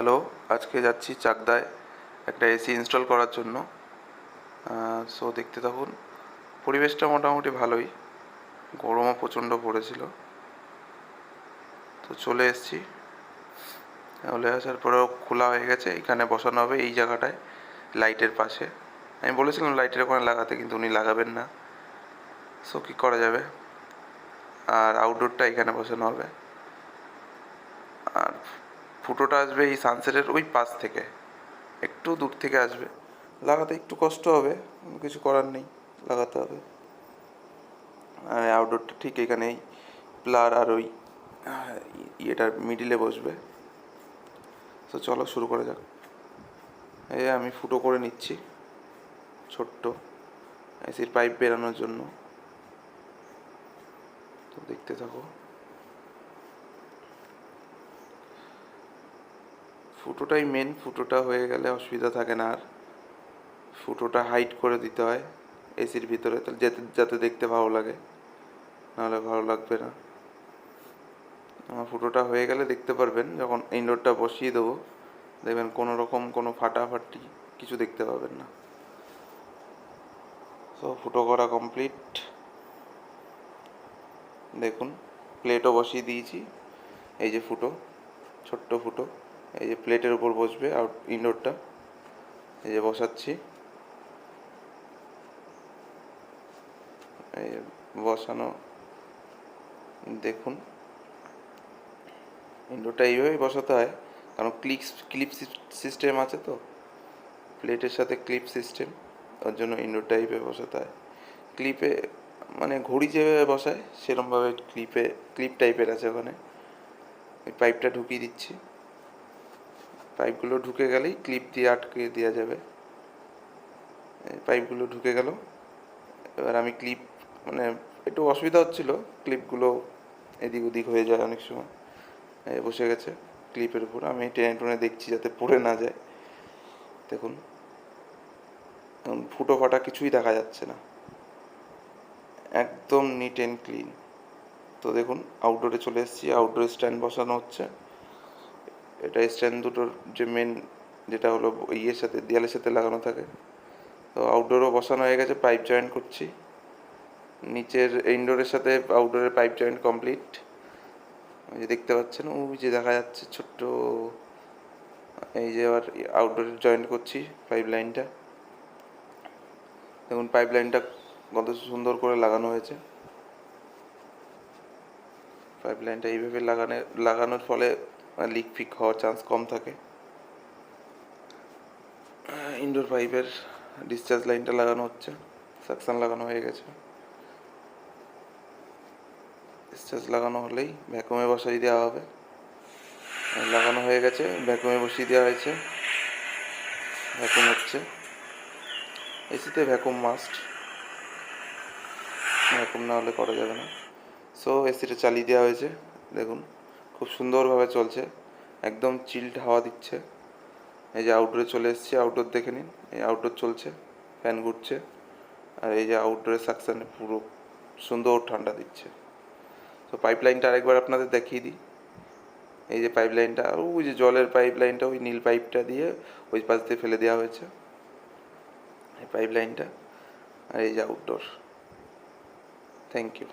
Hello, আজকে যাচ্ছি চাকদায় একটা এসি ইনস্টল করার জন্য। সো দেখতে থাকুন, পরিবেশটা মোটামুটি ভালোই, গরমও প্রচণ্ড পড়েছিল। তো চলে এসেছি, চলে আসার পরেও খোলা হয়ে গেছে, এখানে বসানো হবে এই জায়গাটায়, লাইটের পাশে। আমি বলেছিলাম লাইটের ওখানে লাগাতে, কিন্তু উনি লাগাবেন না। সো কী করা যাবে? আর আউটডোরটা এখানে বসানো হবে। আর ফুটোটা আসবে এই সানসেটের ওই পাশ থেকে। একটু দূর থেকে আসবে। লাগাতে একটু কষ্ট হবে, কিছু করার নেই, লাগাতে হবে। আউটডোরটা ঠিক এখানেই প্লার আর ওই ইয়েটার মিডিলে বসবে। তো চলো শুরু করা যাক। এই আমি ফুটো করে নিচ্ছি, ছোট্ট এসির পাইপ বেরানোর জন্য। তো দেখতে থাকো। ফুটোটাই মেন ফুটোটা হয়ে গেলে অসুবিধা থাকে না আর। ফুটোটা হাইট করে দিতে হয় এসির ভিতরে, তাহলে যাতে যাতে দেখতে ভালো লাগে। নাহলে ভালো লাগবে না। আমার ফুটোটা হয়ে গেলে দেখতে পারবেন, যখন ইনডোরটা বসিয়ে দেবো, দেখবেন কোনো রকম কোনো ফাটাফাটি কিছু দেখতে পাবেন না। সো ফুটো করা কমপ্লিট দেখুন প্লেটও বসিয়ে দিয়েছি। এই যে ফুটো, ছোট্ট ফুটো। এই যে প্লেটের উপর বসবে আউট ইনডোরটা এই যে বসাচ্ছি। এই বসানো, দেখুন। ইনডোরটা এইভাবেই বসাতে হয়, কারণ ক্লিপ ক্লিপ সিস্টেম আছে তো। প্লেটের সাথে ক্লিপ সিস্টেম ওর জন্য ইনডোর টাইপে বসাতে হয়। ক্লিপে মানে ঘড়ি যেভাবে বসায়, সেরমভাবে ক্লিপে ক্লিপ টাইপের আছে ওখানে। পাইপটা ঢুকিয়ে দিচ্ছি। পাইপগুলো ঢুকে গেলেই ক্লিপ দিয়ে আটকে দেওয়া যাবে। পাইপগুলো ঢুকে গেল। এবার আমি ক্লিপ মানে একটু অসুবিধা হচ্ছিল, ক্লিপগুলো এদিক ওদিক হয়ে যায় অনেক সময়। বসে গেছে ক্লিপের উপর। আমি টেনে টুনে দেখছি যাতে পড়ে না যায়। দেখুন, এখন ফুটো ফাটা কিছুই দেখা যাচ্ছে না। একদম নিট অ্যান্ড ক্লিন। তো দেখুন আউটডোরে চলে এসেছি। আউটডোরে স্ট্যান্ড বসানো হচ্ছে। এটা স্ট্যান্ড দুটোর যে মেন যেটা হলো ইয়ের সাথে, দেয়ালের সাথে লাগানো থাকে। তো আউটডোরও বসানো হয়ে গেছে পাইপ জয়েন্ট করছি। নিচের ইনডোরের সাথে আউটডোরের পাইপ জয়েন্ট কমপ্লিট যে দেখতে পাচ্ছেন ওই যে দেখা যাচ্ছে ছোট্ট, এই যে আবার আউটডোরে জয়েন্ট করছি পাইপ লাইনটা দেখুন পাইপ লাইনটা কত সুন্দর করে লাগানো হয়েছে। পাইপ লাইনটা এইভাবে লাগানো, লাগানোর ফলে লিক ফিক হওয়ার চান্স কম থাকে। ইনডোর পাইপের ডিসচার্জ লাইনটা লাগানো হচ্ছে সাকশন লাগানো হয়ে গেছে। ডিসচার্জ লাগানো হলেই ভ্যাকুমে বসাই দেওয়া হবে। লাগানো হয়ে গেছে ভ্যাকুমে বসিয়ে দেওয়া হয়েছে। ভ্যাকুম হচ্ছে। এসিতে ভ্যাকুম মাস্ট ভ্যাকুম না হলে করা যাবে না। সো এসিটা চালিয়ে দেওয়া হয়েছে, দেখুন। খুব সুন্দরভাবে চলছে। একদম চিল্ড হাওয়া দিচ্ছে। এই যে আউটডোরে চলে এসেছি আউটডোর দেখে নিন। এই আউটডোর চলছে ফ্যান ঘুরছে। আর এই যে আউটডোরের সাকশানে পুরো সুন্দর ঠান্ডা দিচ্ছে। তো পাইপ লাইনটা আরেকবার আপনাদের দেখিয়ে দিই। এই যে পাইপ লাইনটা ওই যে জলের পাইপ লাইনটা ওই নীল পাইপটা দিয়ে ওই পাশ দিয়ে ফেলে দেওয়া হয়েছে। এই পাইপ লাইনটা আর এই যে আউটডোর থ্যাংক ইউ